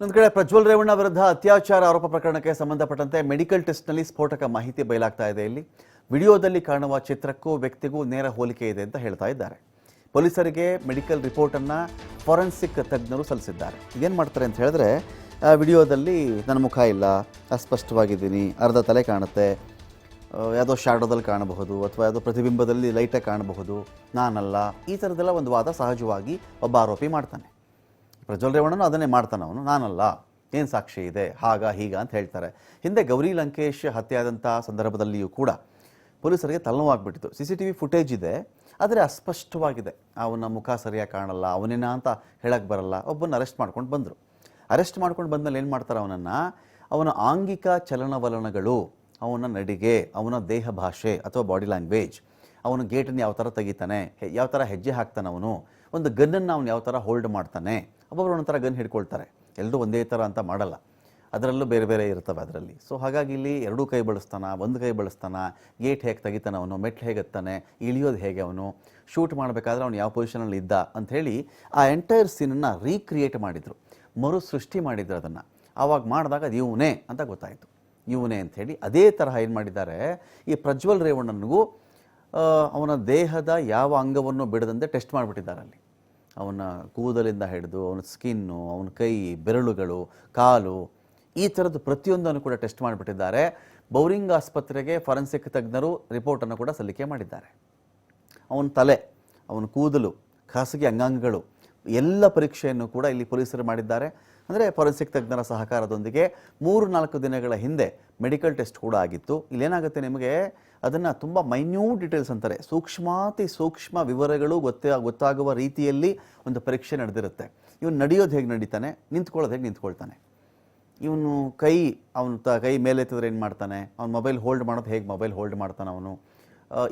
ಒಂದು ಕಡೆ ಪ್ರಜ್ವಲ್ ರೇವಣ್ಣ ವಿರುದ್ಧ ಅತ್ಯಾಚಾರ ಆರೋಪ ಪ್ರಕರಣಕ್ಕೆ ಸಂಬಂಧಪಟ್ಟಂತೆ ಮೆಡಿಕಲ್ ಟೆಸ್ಟ್ನಲ್ಲಿ ಸ್ಫೋಟಕ ಮಾಹಿತಿ ಬಯಲಾಗ್ತಾ ಇದೆ. ಇಲ್ಲಿ ವಿಡಿಯೋದಲ್ಲಿ ಕಾಣುವ ಚಿತ್ರಕ್ಕೂ ವ್ಯಕ್ತಿಗೂ ನೇರ ಹೋಲಿಕೆ ಇದೆ ಅಂತ ಹೇಳ್ತಾ ಇದ್ದಾರೆ. ಪೊಲೀಸರಿಗೆ ಮೆಡಿಕಲ್ ರಿಪೋರ್ಟನ್ನು ಫಾರೆನ್ಸಿಕ್ ತಜ್ಞರು ಸಲ್ಲಿಸಿದ್ದಾರೆ. ಏನು ಮಾಡ್ತಾರೆ ಅಂತ ಹೇಳಿದ್ರೆ ವಿಡಿಯೋದಲ್ಲಿ ನನ್ನ ಮುಖ ಇಲ್ಲ, ಅಸ್ಪಷ್ಟವಾಗಿದ್ದೀನಿ, ಅರ್ಧ ತಲೆ ಕಾಣುತ್ತೆ, ಯಾವುದೋ ಶಾಡೋದಲ್ಲಿ ಕಾಣಬಹುದು, ಅಥವಾ ಯಾವುದೋ ಪ್ರತಿಬಿಂಬದಲ್ಲಿ ಲೈಟಾಗಿ ಕಾಣಬಹುದು, ನಾನಲ್ಲ, ಈ ಥರದ್ದೆಲ್ಲ ಒಂದು ವಾದ ಸಹಜವಾಗಿ ಒಬ್ಬ ಆರೋಪಿ ಮಾಡ್ತಾನೆ. ಪ್ರಜ್ವಲ್ ರೇವಣ್ಣನು ಅದನ್ನೇ ಮಾಡ್ತಾನೆ ಅವನು. ನಾನಲ್ಲ, ಏನು ಸಾಕ್ಷಿ ಇದೆ? ಹಾಗ, ಹೀಗ ಅಂತ ಹೇಳ್ತಾರೆ. ಹಿಂದೆ ಗೌರಿ ಲಂಕೇಶ್ ಹತ್ಯೆ ಆದಂಥ ಸಂದರ್ಭದಲ್ಲಿಯೂ ಕೂಡ ಪೊಲೀಸರಿಗೆ ತಲೆನೋವಾಗ್ಬಿಟ್ಟಿತ್ತು. C C T V footage ಇದೆ, ಆದರೆ ಅಸ್ಪಷ್ಟವಾಗಿದೆ. ಅವನ ಮುಖ ಸರಿಯಾಗಿ ಕಾಣಲ್ಲ, ಅವನೇನ ಅಂತ ಹೇಳಕ್ಕೆ ಬರಲ್ಲ. ಒಬ್ಬನ ಅರೆಸ್ಟ್ ಮಾಡ್ಕೊಂಡು ಬಂದರು. ಅರೆಸ್ಟ್ ಮಾಡ್ಕೊಂಡು ಬಂದಮೇಲೆ ಏನು ಮಾಡ್ತಾರೆ ಅವನನ್ನು? ಅವನ ಆಂಗಿಕ ಚಲನವಲನಗಳು, ಅವನ ನಡಿಗೆ, ಅವನ ದೇಹ ಭಾಷೆ ಅಥವಾ ಬಾಡಿ ಲ್ಯಾಂಗ್ವೇಜ್ ಅವನು ಗೇಟನ್ನು ಯಾವ ಥರ ತೆಗಿತಾನೆ ಯಾವ ಥರ ಹೆಜ್ಜೆ ಹಾಕ್ತಾನೆ ಅವನು, ಒಂದು ಗನ್ನನ್ನು ಅವನು ಯಾವ ಥರ ಹೋಲ್ಡ್ ಮಾಡ್ತಾನೆ ಒಬ್ಬೊಬ್ರು ಒಂಥರ ಗನ್ ಹಿಡ್ಕೊಳ್ತಾರೆ. ಎಲ್ಲರೂ ಒಂದೇ ಥರ ಅಂತ ಮಾಡಲ್ಲ. ಅದರಲ್ಲೂ ಬೇರೆ ಬೇರೆ ಇರ್ತವೆ ಅದರಲ್ಲಿ. ಸೊ ಹಾಗಾಗಿ ಇಲ್ಲಿ ಎರಡೂ ಕೈ ಬಳಸ್ತಾನ, ಒಂದು ಕೈ ಬಳಸ್ತಾನ, ಗೇಟ್ ಹೇಗೆ ತೆಗಿತಾನೆ ಅವನು, ಮೆಟ್ಲು ಹೇಗೆ ಹತ್ತಾನೆ, ಇಳಿಯೋದು ಹೇಗೆ ಅವನು, ಶೂಟ್ ಮಾಡಬೇಕಾದ್ರೆ ಅವನು ಯಾವ ಪೊಸಿಷನಲ್ಲಿ ಇದ್ದ ಅಂಥೇಳಿ ಆ ಎಂಟೈರ್ ಸೀನನ್ನು ರೀಕ್ರಿಯೇಟ್ ಮಾಡಿದರು. ಮರು ಸೃಷ್ಟಿ ಮಾಡಿದ್ರು ಅದನ್ನು. ಆವಾಗ ಮಾಡಿದಾಗ ಅದು ಇವನೇ ಅಂತ ಗೊತ್ತಾಯಿತು. ಇವನೇ ಅಂಥೇಳಿ ಅದೇ ತರಹ ಏನು ಮಾಡಿದ್ದಾರೆ, ಈ ಪ್ರಜ್ವಲ್ ರೇವಣ್ಣನಿಗೂ ಅವನ ದೇಹದ ಯಾವ ಅಂಗವನ್ನು ಬಿಡದಂತೆ ಟೆಸ್ಟ್ ಮಾಡಿಬಿಟ್ಟಿದ್ದಾರೆ ಅಲ್ಲಿ. ಅವನ ಕೂದಲಿಂದ ಹಿಡಿದು ಅವನ ಸ್ಕಿನ್ನು, ಅವನ ಕೈ, ಬೆರಳುಗಳು, ಕಾಲು ಈ ಥರದ್ದು ಪ್ರತಿಯೊಂದನ್ನು ಕೂಡ ಟೆಸ್ಟ್ ಮಾಡಿಬಿಟ್ಟಿದ್ದಾರೆ. ಬೌರಿಂಗ್ ಆಸ್ಪತ್ರೆಗೆ ಫಾರೆನ್ಸಿಕ್ ತಜ್ಞರು ರಿಪೋರ್ಟನ್ನು ಕೂಡ ಸಲ್ಲಿಕೆ ಮಾಡಿದ್ದಾರೆ. ಅವನ ತಲೆ, ಅವನ ಕೂದಲು, ಖಾಸಗಿ ಅಂಗಾಂಗಗಳು, ಎಲ್ಲ ಪರೀಕ್ಷೆಯನ್ನು ಕೂಡ ಇಲ್ಲಿ ಪೊಲೀಸರು ಮಾಡಿದ್ದಾರೆ. ಅಂದರೆ ಫಾರೆನ್ಸಿಕ್ ತಜ್ಞರ ಸಹಕಾರದೊಂದಿಗೆ ಮೂರು ನಾಲ್ಕು ದಿನಗಳ ಹಿಂದೆ ಮೆಡಿಕಲ್ ಟೆಸ್ಟ್ ಕೂಡ ಆಗಿತ್ತು. ಇಲ್ಲೇನಾಗುತ್ತೆ ನಿಮಗೆ? ಅದನ್ನು ತುಂಬ ಮೈನ್ಯೂಟ್ ಡೀಟೇಲ್ಸ್ ಅಂತಾರೆ. ಸೂಕ್ಷ್ಮಾತಿ ಸೂಕ್ಷ್ಮ ವಿವರಗಳು ಗೊತ್ತೇ ಗೊತ್ತಾಗುವ ರೀತಿಯಲ್ಲಿ ಒಂದು ಪರೀಕ್ಷೆ ನಡೆದಿರುತ್ತೆ. ಇವನು ನಡೆಯೋದು ಹೇಗೆ ನಡೀತಾನೆ? ನಿಂತ್ಕೊಳ್ಳೋದು ಹೇಗೆ ನಿಂತ್ಕೊಳ್ತಾನೆ? ಇವನು ಕೈ, ಅವನು ತ ಕೈ ಮೇಲೆತ್ತಿದ್ರೆ ಏನು ಮಾಡ್ತಾನೆ? ಅವ್ನು ಮೊಬೈಲ್ ಹೋಲ್ಡ್ ಮಾಡೋದು ಹೇಗೆ ಮೊಬೈಲ್ ಹೋಲ್ಡ್ ಮಾಡ್ತಾನೆ ಅವನು?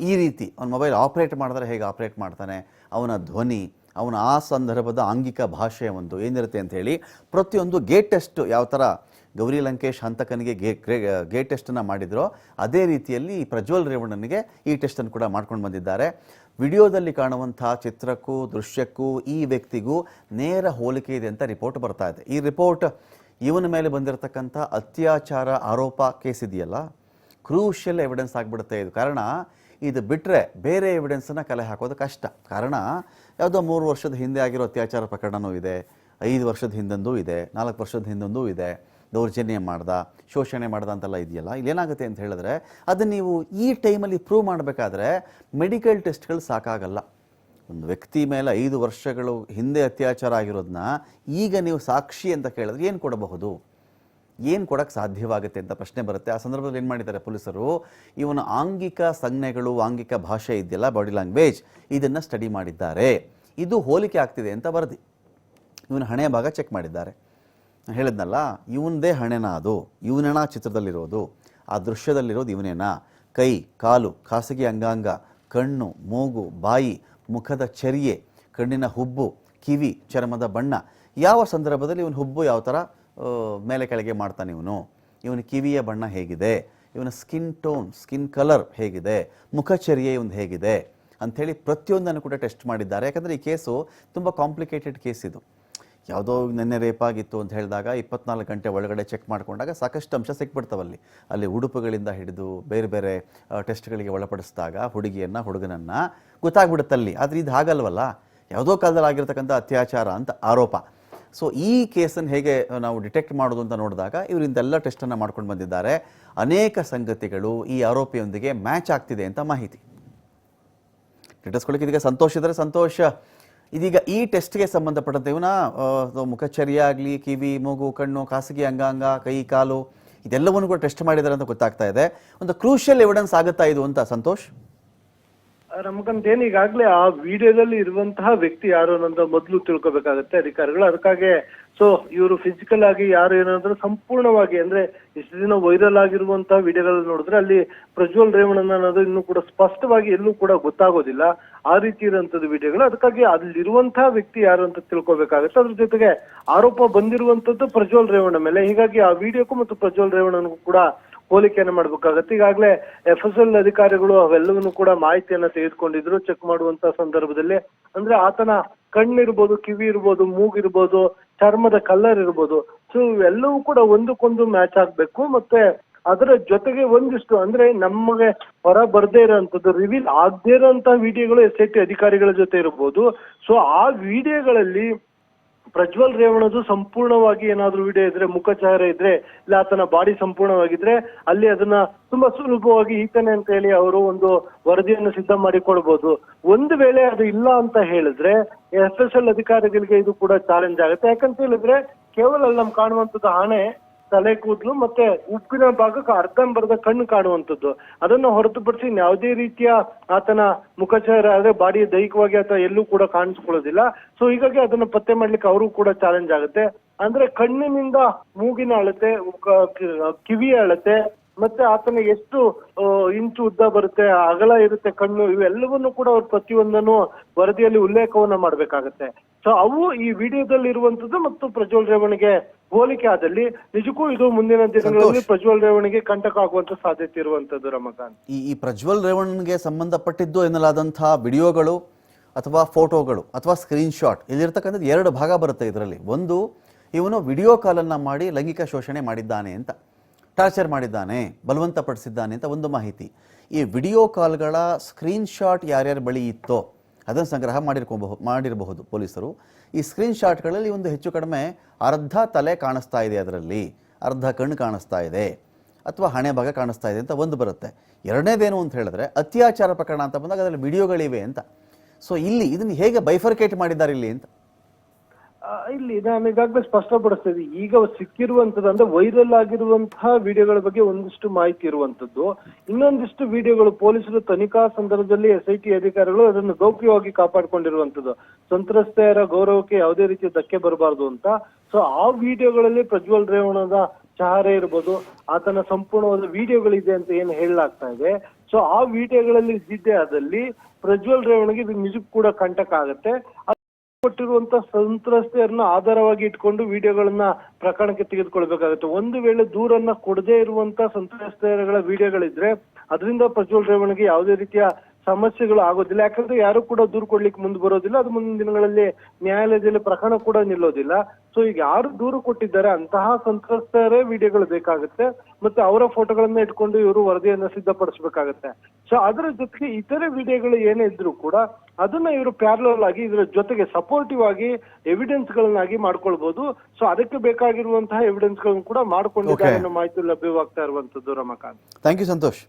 ಈ ರೀತಿ ಅವ್ನು ಮೊಬೈಲ್ ಆಪ್ರೇಟ್ ಮಾಡಿದ್ರೆ ಹೇಗೆ ಆಪ್ರೇಟ್ ಮಾಡ್ತಾನೆ? ಅವನ ಧ್ವನಿ ಅವನ ಆ ಸಂದರ್ಭದ ಆಂಗಿಕ ಭಾಷೆ ಒಂದು ಏನಿರುತ್ತೆ ಅಂತ ಹೇಳಿ ಪ್ರತಿಯೊಂದು ಗೇಟ್ ಟೆಸ್ಟ್ ಯಾವ ಥರ ಗೌರಿ ಲಂಕೇಶ್ ಹಂತಕನಿಗೆ ಗೇ ಗೇಟ್ ಟೆಸ್ಟನ್ನು ಮಾಡಿದ್ರೋ ಅದೇ ರೀತಿಯಲ್ಲಿ ಪ್ರಜ್ವಲ್ ರೇವಣ್ಣನಿಗೆ ಈ ಟೆಸ್ಟನ್ನು ಕೂಡ ಮಾಡ್ಕೊಂಡು ಬಂದಿದ್ದಾರೆ. ವಿಡಿಯೋದಲ್ಲಿ ಕಾಣುವಂಥ ಚಿತ್ರಕ್ಕೂ ದೃಶ್ಯಕ್ಕೂ ಈ ವ್ಯಕ್ತಿಗೂ ನೇರ ಹೋಲಿಕೆ ಇದೆ ಅಂತ ರಿಪೋರ್ಟ್ ಬರ್ತಾ ಇದೆ. ಈ ರಿಪೋರ್ಟ್ ಇವನ ಮೇಲೆ ಬಂದಿರತಕ್ಕಂಥ ಅತ್ಯಾಚಾರ ಆರೋಪ ಕೇಸ್ ಇದೆಯಲ್ಲ? ಕ್ರೂಷಿಯಲ್ ಎವಿಡೆನ್ಸ್ ಆಗಿಬಿಡುತ್ತೆ ಇದು. ಕಾರಣ ಇದು ಬಿಟ್ಟರೆ ಬೇರೆ ಎವಿಡೆನ್ಸನ್ನು ಕಲೆ ಹಾಕೋದು ಕಷ್ಟ. ಕಾರಣ, ಯಾವುದೋ ಮೂರು ವರ್ಷದ ಹಿಂದೆ ಆಗಿರೋ ಅತ್ಯಾಚಾರ ಪ್ರಕರಣವೂ ಇದೆ, ಐದು ವರ್ಷದ ಹಿಂದೊಂದೂ ಇದೆ, ನಾಲ್ಕು ವರ್ಷದ ಹಿಂದೊಂದೂ ಇದೆ, ದೌರ್ಜನ್ಯ ಮಾಡ್ದ, ಶೋಷಣೆ ಮಾಡ್ದ ಅಂತೆಲ್ಲ ಇದೆಯಲ್ಲ? ಇಲ್ಲೇನಾಗುತ್ತೆ ಅಂತ ಹೇಳಿದ್ರೆ, ಅದನ್ನು ನೀವು ಈ ಟೈಮಲ್ಲಿ ಪ್ರೂವ್ ಮಾಡಬೇಕಾದ್ರೆ ಮೆಡಿಕಲ್ ಟೆಸ್ಟ್ಗಳು ಸಾಕಾಗಲ್ಲ. ಒಂದು ವ್ಯಕ್ತಿ ಮೇಲೆ ಐದು ವರ್ಷಗಳು ಹಿಂದೆ ಅತ್ಯಾಚಾರ ಆಗಿರೋದನ್ನ ಈಗ ನೀವು ಸಾಕ್ಷಿ ಅಂತ ಕೇಳಿದ್ರೆ ಏನು ಕೊಡಬಹುದು? ಏನು ಕೊಡೋಕ್ಕೆ ಸಾಧ್ಯವಾಗುತ್ತೆ ಅಂತ ಪ್ರಶ್ನೆ ಬರುತ್ತೆ. ಆ ಸಂದರ್ಭದಲ್ಲಿ ಏನು ಮಾಡಿದ್ದಾರೆ ಪೊಲೀಸರು? ಇವನ ಆಂಗಿಕ ಸಂಜ್ಞೆಗಳು, ಆಂಗಿಕ ಭಾಷೆ ಇದೆಯಲ್ಲ ಬಾಡಿ ಲ್ಯಾಂಗ್ವೇಜ್ ಇದನ್ನು ಸ್ಟಡಿ ಮಾಡಿದ್ದಾರೆ. ಇದು ಹೋಲಿಕೆ ಆಗ್ತಿದೆ ಅಂತ ವರದಿ. ಇವನ ಹಣೆಯ ಭಾಗ ಚೆಕ್ ಮಾಡಿದ್ದಾರೆ. ಹೇಳಿದ್ನಲ್ಲ ಇವನದೇ ಹಣೆನ ಅದು. ಇವನೇನ ಚಿತ್ರದಲ್ಲಿರೋದು? ಆ ದೃಶ್ಯದಲ್ಲಿರೋದು ಇವನೇನ? ಕೈ, ಕಾಲು, ಖಾಸಗಿ ಅಂಗಾಂಗ, ಕಣ್ಣು, ಮೂಗು, ಬಾಯಿ, ಮುಖದ ಚರ್ಯೆ, ಕಣ್ಣಿನ ಹುಬ್ಬು, ಕಿವಿ, ಚರ್ಮದ ಬಣ್ಣ. ಯಾವ ಸಂದರ್ಭದಲ್ಲಿ ಇವನ ಹುಬ್ಬು ಯಾವ ಥರ ಮೇಲೆ ಕೆಳಗೆ ಮಾಡ್ತಾನೆ ಇವನು. ಇವನ ಕಿವಿಯ ಬಣ್ಣ ಹೇಗಿದೆ? ಇವನ ಸ್ಕಿನ್ ಟೋನ್ ಸ್ಕಿನ್ ಕಲರ್ ಹೇಗಿದೆ? ಮುಖಚರ್ಯೆ ಇವನು ಹೇಗಿದೆ? ಅಂಥೇಳಿ ಪ್ರತಿಯೊಂದನ್ನು ಕೂಡ ಟೆಸ್ಟ್ ಮಾಡಿದ್ದಾರೆ. ಯಾಕಂದರೆ ಈ ಕೇಸು ತುಂಬ ಕಾಂಪ್ಲಿಕೇಟೆಡ್ ಕೇಸ್ ಇದು. ಯಾವುದೋ ನೆನ್ನೆ ರೇಪ್ ಆಗಿತ್ತು ಅಂತ ಹೇಳಿದಾಗ ಇಪ್ಪತ್ನಾಲ್ಕು ಗಂಟೆ ಒಳಗಡೆ ಚೆಕ್ ಮಾಡಿಕೊಂಡಾಗ ಸಾಕಷ್ಟು ಅಂಶ ಸಿಕ್ಬಿಡ್ತಾವಲ್ಲಿ ಅಲ್ಲಿ. ಉಡುಪುಗಳಿಂದ ಹಿಡಿದು ಬೇರೆ ಬೇರೆ ಟೆಸ್ಟ್ಗಳಿಗೆ ಒಳಪಡಿಸಿದಾಗ ಹುಡುಗಿಯನ್ನು, ಹುಡುಗನನ್ನು ಗೊತ್ತಾಗ್ಬಿಡುತ್ತಲ್ಲಿ ಆದರೆ ಇದು ಹಾಗಲ್ವಲ್ಲ? ಯಾವುದೋ ಕಾಲದಲ್ಲಿ ಆಗಿರ್ತಕ್ಕಂಥ ಅತ್ಯಾಚಾರ ಅಂತ ಆರೋಪ. ಸೊ ಈ ಕೇಸನ್ನು ಹೇಗೆ ನಾವು ಡಿಟೆಕ್ಟ್ ಮಾಡೋದು ಅಂತ ನೋಡಿದಾಗ ಇವರಿಂದೆಲ್ಲ ಟೆಸ್ಟನ್ನು ಮಾಡ್ಕೊಂಡು ಬಂದಿದ್ದಾರೆ. ಅನೇಕ ಸಂಗತಿಗಳು ಈ ಆರೋಪಿಯೊಂದಿಗೆ ಮ್ಯಾಚ್ ಆಗ್ತಿದೆ ಅಂತ ಮಾಹಿತಿ. ಇದೀಗ ಸಂತೋಷ ಇದ್ದರೆ ಸಂತೋಷ. ಇದೀಗ ಈ ಟೆಸ್ಟ್ಗೆ ಸಂಬಂಧಪಟ್ಟಂತೆ ಇವನ ಮುಖಚರ್ಯ ಆಗಲಿ, ಕಿವಿ, ಮೂಗು, ಕಣ್ಣು, ಖಾಸಗಿ ಅಂಗಾಂಗ, ಕೈ, ಕಾಲು, ಇದೆಲ್ಲವನ್ನು ಕೂಡ ಟೆಸ್ಟ್ ಮಾಡಿದ್ದಾರೆ ಅಂತ ಗೊತ್ತಾಗ್ತಾ ಇದೆ. ಒಂದು ಕ್ರೂಷಿಯಲ್ ಎವಿಡೆನ್ಸ್ ಆಗುತ್ತಾ ಇದು ಅಂತ ಸಂತೋಷ್? ನಮ್ಗಂತ ಏನ್ ಈಗಾಗ್ಲೇ ಆ ವಿಡಿಯೋದಲ್ಲಿ ಇರುವಂತಹ ವ್ಯಕ್ತಿ ಯಾರು ಅನ್ನೋದು ಮೊದಲು ತಿಳ್ಕೊಬೇಕಾಗತ್ತೆ ಅಧಿಕಾರಿಗಳು. ಅದಕ್ಕಾಗಿ ಸೊ ಇವರು ಫಿಸಿಕಲ್ ಆಗಿ ಯಾರು ಏನಂದ್ರೆ ಸಂಪೂರ್ಣವಾಗಿ ಅಂದ್ರೆ ಇಷ್ಟು ದಿನ ವೈರಲ್ ಆಗಿರುವಂತಹ ವಿಡಿಯೋಗಳು ನೋಡಿದ್ರೆ ಅಲ್ಲಿ ಪ್ರಜ್ವಲ್ ರೇವಣ್ಣನ ಅನ್ನೋದು ಇನ್ನೂ ಕೂಡ ಸ್ಪಷ್ಟವಾಗಿ ಎಲ್ಲೂ ಕೂಡ ಗೊತ್ತಾಗೋದಿಲ್ಲ. ಆ ರೀತಿ ಇರುವಂತದ್ದು ವಿಡಿಯೋಗಳು. ಅದಕ್ಕಾಗಿ ಅಲ್ಲಿರುವಂತಹ ವ್ಯಕ್ತಿ ಯಾರು ಅಂತ ತಿಳ್ಕೊಬೇಕಾಗತ್ತೆ. ಅದ್ರ ಜೊತೆಗೆ ಆರೋಪ ಬಂದಿರುವಂತದ್ದು ಪ್ರಜ್ವಲ್ ರೇವಣ್ಣ ಮೇಲೆ. ಹೀಗಾಗಿ ಆ ವಿಡಿಯೋಕ್ಕೂ ಮತ್ತು ಪ್ರಜ್ವಲ್ ರೇವಣ್ಣನಿಗೂ ಕೂಡ ಹೋಲಿಕೆಯನ್ನು ಮಾಡ್ಬೇಕಾಗತ್ತೆ. ಈಗಾಗಲೇ ಎಫ್ ಎಸ್ ಎಲ್ ಅಧಿಕಾರಿಗಳು ಅವೆಲ್ಲವನ್ನು ಕೂಡ ಮಾಹಿತಿಯನ್ನ ತೆಗೆದುಕೊಂಡಿದ್ರು ಚೆಕ್ ಮಾಡುವಂತ ಸಂದರ್ಭದಲ್ಲಿ. ಅಂದ್ರೆ ಆತನ ಕಣ್ಣಿರ್ಬೋದು, ಕಿವಿ ಇರ್ಬೋದು ಮೂಗಿರ್ಬೋದು ಚರ್ಮದ ಕಲರ್ ಇರ್ಬೋದು. ಸೊ ಇವೆಲ್ಲವೂ ಕೂಡ ಒಂದಕ್ಕೊಂದು ಮ್ಯಾಚ್ ಆಗ್ಬೇಕು. ಮತ್ತೆ ಅದರ ಜೊತೆಗೆ ಒಂದಿಷ್ಟು, ಅಂದ್ರೆ ನಮಗೆ ಹೊರ ಬರ್ದೇ ಇರೋಂಥದ್ದು ರಿವೀಲ್ ಆಗದೇ ಇರೋಂಥ ವಿಡಿಯೋಗಳು ಎಸ್ ಐ ಟಿ ಅಧಿಕಾರಿಗಳ ಜೊತೆ ಇರ್ಬೋದು. ಸೊ ಆ ವಿಡಿಯೋಗಳಲ್ಲಿ ಪ್ರಜ್ವಲ್ ರೇವಣದು ಸಂಪೂರ್ಣವಾಗಿ ಏನಾದ್ರೂ ವಿಡಿಯೋ ಇದ್ರೆ ಮುಖಚಹರೆ ಇದ್ರೆ, ಇಲ್ಲ ಆತನ ಬಾಡಿ ಸಂಪೂರ್ಣವಾಗಿದ್ರೆ, ಅಲ್ಲಿ ಅದನ್ನ ತುಂಬಾ ಸುಲಭವಾಗಿ ಈತನೇ ಅಂತ ಹೇಳಿ ಅವರು ಒಂದು ವರದಿಯನ್ನು ಸಿದ್ಧ ಮಾಡಿಕೊಳ್ಬಹುದು ಒಂದು ವೇಳೆ ಅದು ಇಲ್ಲ ಅಂತ ಹೇಳಿದ್ರೆ, ಎಸ್ ಎಸ್ ಎಲ್ ಅಧಿಕಾರಿಗಳಿಗೆ ಇದು ಕೂಡ ಚಾಲೆಂಜ್ ಆಗುತ್ತೆ. ಯಾಕಂತ ಹೇಳಿದ್ರೆ, ಕೇವಲ ಅಲ್ಲಿ ನಮ್ ಕಾಣುವಂತದ್ದು ಹಣೆ ತಲೆ ಕೂದಲು ಮತ್ತೆ ಉಪ್ಪಿನ ಭಾಗಕ್ಕೆ ಅರ್ಧಂಬರ್ಧ ಕಣ್ಣು ಕಾಣುವಂಥದ್ದು. ಅದನ್ನು ಹೊರತುಪಡಿಸಿ ಯಾವುದೇ ರೀತಿಯ ಆತನ ಮುಖಚಾರ ಆದರೆ ಬಾಡಿ ದೈಹಿಕವಾಗಿ ಅಥವಾ ಎಲ್ಲೂ ಕೂಡ ಕಾಣಿಸ್ಕೊಳ್ಳೋದಿಲ್ಲ. ಸೊ ಹೀಗಾಗಿ ಅದನ್ನ ಪತ್ತೆ ಮಾಡ್ಲಿಕ್ಕೆ ಅವರು ಕೂಡ ಚಾಲೆಂಜ್ ಆಗುತ್ತೆ. ಅಂದ್ರೆ ಕಣ್ಣಿನಿಂದ ಮೂಗಿನ ಅಳತೆ ಕಿವಿಯ ಅಳತೆ, ಮತ್ತೆ ಆತನ ಎಷ್ಟು ಇಂಚು ಉದ್ದ ಬರುತ್ತೆ, ಅಗಲ ಇರುತ್ತೆ, ಕಣ್ಣು, ಇವೆಲ್ಲವನ್ನು ಕೂಡ ಅವ್ರು ಪ್ರತಿಯೊಂದನ್ನು ವರದಿಯಲ್ಲಿ ಉಲ್ಲೇಖವನ್ನ ಮಾಡ್ಬೇಕಾಗತ್ತೆ. ಸೊ ಅವು ಈ ವಿಡಿಯೋದಲ್ಲಿ ಇರುವಂತದ್ದು ಮತ್ತು ಪ್ರಜ್ವಲ್ ರೇವಣಿಗೆ ಹೋಲಿಕೆ ಆದಲ್ಲಿ ನಿಜಕ್ಕೂ ಇದು ಮುಂದಿನ ದಿನಗಳಲ್ಲಿ ಪ್ರಜ್ವಲ್ ರೇವಣಿಗೆ ಕಂಟಕ ಆಗುವಂತ ಸಾಧ್ಯತೆ ಇರುವಂತದ್ದು ರಮಕಾಂತ್. ಈ ಈ ಪ್ರಜ್ವಲ್ ರೇವಣ್ಗೆ ಸಂಬಂಧಪಟ್ಟಿದ್ದು ಎನ್ನಲಾದಂತಹ ವಿಡಿಯೋಗಳು ಅಥವಾ ಫೋಟೋಗಳು ಅಥವಾ ಸ್ಕ್ರೀನ್ ಶಾಟ್ ಇಲ್ಲಿರ್ತಕ್ಕಂಥದ್ದು ಎರಡು ಭಾಗ ಬರುತ್ತೆ ಇದರಲ್ಲಿ. ಒಂದು ಇವನು ವಿಡಿಯೋ ಕಾಲನ್ನು ಮಾಡಿ ಲೈಂಗಿಕ ಶೋಷಣೆ ಮಾಡಿದ್ದಾನೆ ಅಂತ ಟಾರ್ಚರ್ ಮಾಡಿದ್ದಾನೆ ಬಲವಂತಪಡಿಸಿದ್ದಾನೆ ಅಂತ ಒಂದು ಮಾಹಿತಿ. ಈ ವಿಡಿಯೋ ಕಾಲ್ಗಳ ಸ್ಕ್ರೀನ್ಶಾಟ್ ಯಾರ್ಯಾರ ಬಳಿ ಇತ್ತೋ ಅದನ್ನು ಸಂಗ್ರಹ ಮಾಡಿರ್ಕೊಬಹುದು ಮಾಡಿರಬಹುದು ಪೊಲೀಸರು. ಈ ಸ್ಕ್ರೀನ್ಶಾಟ್ಗಳಲ್ಲಿ ಒಂದು ಹೆಚ್ಚು ಕಡಿಮೆ ಅರ್ಧ ತಲೆ ಕಾಣಿಸ್ತಾ ಇದೆ ಅದರಲ್ಲಿ. ಅರ್ಧ ಕಣ್ಣು ಕಾಣಿಸ್ತಾ ಇದೆ ಅಥವಾ ಹಣೆ ಭಾಗ ಕಾಣಿಸ್ತಾ ಇದೆ ಅಂತ ಒಂದು ಬರುತ್ತೆ. ಎರಡನೇದೇನು ಅಂತ ಹೇಳಿದ್ರೆ ಅತ್ಯಾಚಾರ ಪ್ರಕರಣ ಅಂತ ಬಂದಾಗ ಅದರಲ್ಲಿ ವಿಡಿಯೋಗಳಿವೆ ಅಂತ. ಸೊ ಇಲ್ಲಿ ಇದನ್ನು ಹೇಗೆ ಬೈಫರ್ಕೇಟ್ ಮಾಡಿದ್ದಾರೆ ಇಲ್ಲಿ ಅಂತ? ಇಲ್ಲಿ ನಾನು ಈಗಾಗಲೇ ಸ್ಪಷ್ಟಪಡಿಸ್ತಾ ಇದ್ದೀನಿ ಈಗ ಸಿಕ್ಕಿರುವಂತದ್ದು ಅಂದ್ರೆ ವೈರಲ್ ಆಗಿರುವಂತಹ ವಿಡಿಯೋಗಳ ಬಗ್ಗೆ ಒಂದಿಷ್ಟು ಮಾಹಿತಿ ಇರುವಂತದ್ದು ಇನ್ನೊಂದಿಷ್ಟು ವಿಡಿಯೋಗಳು ಪೊಲೀಸರು ತನಿಖಾ ಸಂದರ್ಭದಲ್ಲಿ ಎಸ್ ಐ ಟಿ ಅಧಿಕಾರಿಗಳು ಅದನ್ನು ಗೌಪ್ಯವಾಗಿ ಕಾಪಾಡಿಕೊಂಡಿರುವಂತದ್ದು ಸಂತ್ರಸ್ತೆಯರ ಗೌರವಕ್ಕೆ ಯಾವುದೇ ರೀತಿಯ ಧಕ್ಕೆ ಬರಬಾರದು ಅಂತ. ಸೊ ಆ ವಿಡಿಯೋಗಳಲ್ಲಿ ಪ್ರಜ್ವಲ್ ರೇವಣದ ಚಹರೆ ಇರ್ಬೋದು, ಆತನ ಸಂಪೂರ್ಣವಾದ ವಿಡಿಯೋಗಳಿದೆ ಅಂತ ಏನು ಹೇಳಲಾಗ್ತಾ ಇದೆ. ಸೊ ಆ ವಿಡಿಯೋಗಳಲ್ಲಿ ಇದ್ದಿದ್ದೇ ಆದಲ್ಲಿ ಪ್ರಜ್ವಲ್ ರೇವಣಿಗೆ ಇದು ನಿಜಕ್ಕೂ ಕೂಡ ಕಂಟಕ ಆಗುತ್ತೆ ಕೊಟ್ಟಿರುವಂತ ಸಂತ್ರಸ್ತೆಯನ್ನ ಆಧಾರವಾಗಿ ಇಟ್ಕೊಂಡು ವಿಡಿಯೋಗಳನ್ನ ಪ್ರಕರಣಕ್ಕೆ ತೆಗೆದುಕೊಳ್ಬೇಕಾಗುತ್ತೆ. ಒಂದು ವೇಳೆ ದೂರನ್ನ ಕೊಡದೇ ಇರುವಂತ ಸಂತ್ರಸ್ತೆಯರ ವಿಡಿಯೋಗಳಿದ್ರೆ, ಅದರಿಂದ ಪ್ರಜ್ವಲ್ ರೇವಣಿಗೆ ಯಾವುದೇ ರೀತಿಯ ಸಮಸ್ಯೆಗಳು ಆಗೋದಿಲ್ಲ. ಯಾಕಂದ್ರೆ ಯಾರು ಕೂಡ ದೂರು ಕೊಡ್ಲಿಕ್ಕೆ ಮುಂದೆ ಬರೋದಿಲ್ಲ. ಅದು ಮುಂದಿನ ದಿನಗಳಲ್ಲಿ ನ್ಯಾಯಾಲಯದಲ್ಲಿ ಪ್ರಕರಣ ಕೂಡ ನಿಲ್ಲೋದಿಲ್ಲ. ಸೊ ಈಗ ಯಾರು ದೂರು ಕೊಟ್ಟಿದ್ದಾರೆ ಅಂತಹ ಸಂತ್ರಸ್ತರೇ ವಿಡಿಯೋಗಳು ಬೇಕಾಗುತ್ತೆ. ಮತ್ತೆ ಅವರ ಫೋಟೋಗಳನ್ನ ಇಟ್ಕೊಂಡು ಇವರು ವರದಿಯನ್ನ ಸಿದ್ಧಪಡಿಸಬೇಕಾಗುತ್ತೆ. ಸೊ ಅದರ ಜೊತೆಗೆ ಇತರೆ ವಿಡಿಯೋಗಳು ಏನೇ ಇದ್ರು ಕೂಡ ಅದನ್ನ ಇವರು ಪ್ಯಾರಲಲ್ ಆಗಿ ಇದರ ಜೊತೆಗೆ ಸಪೋರ್ಟಿವ್ ಆಗಿ ಎವಿಡೆನ್ಸ್ ಗಳನ್ನಾಗಿ ಮಾಡ್ಕೊಳ್ಬಹುದು ಸೊ ಅದಕ್ಕೆ ಬೇಕಾಗಿರುವಂತಹ ಎವಿಡೆನ್ಸ್ಗಳನ್ನು ಕೂಡ ಮಾಡ್ಕೊಂಡು ಅನ್ನೋ ಮಾಹಿತಿ ಲಭ್ಯವಾಗ್ತಾ ಇರುವಂತದ್ದು ರಮಕಾಂತ್. Thank you Santosh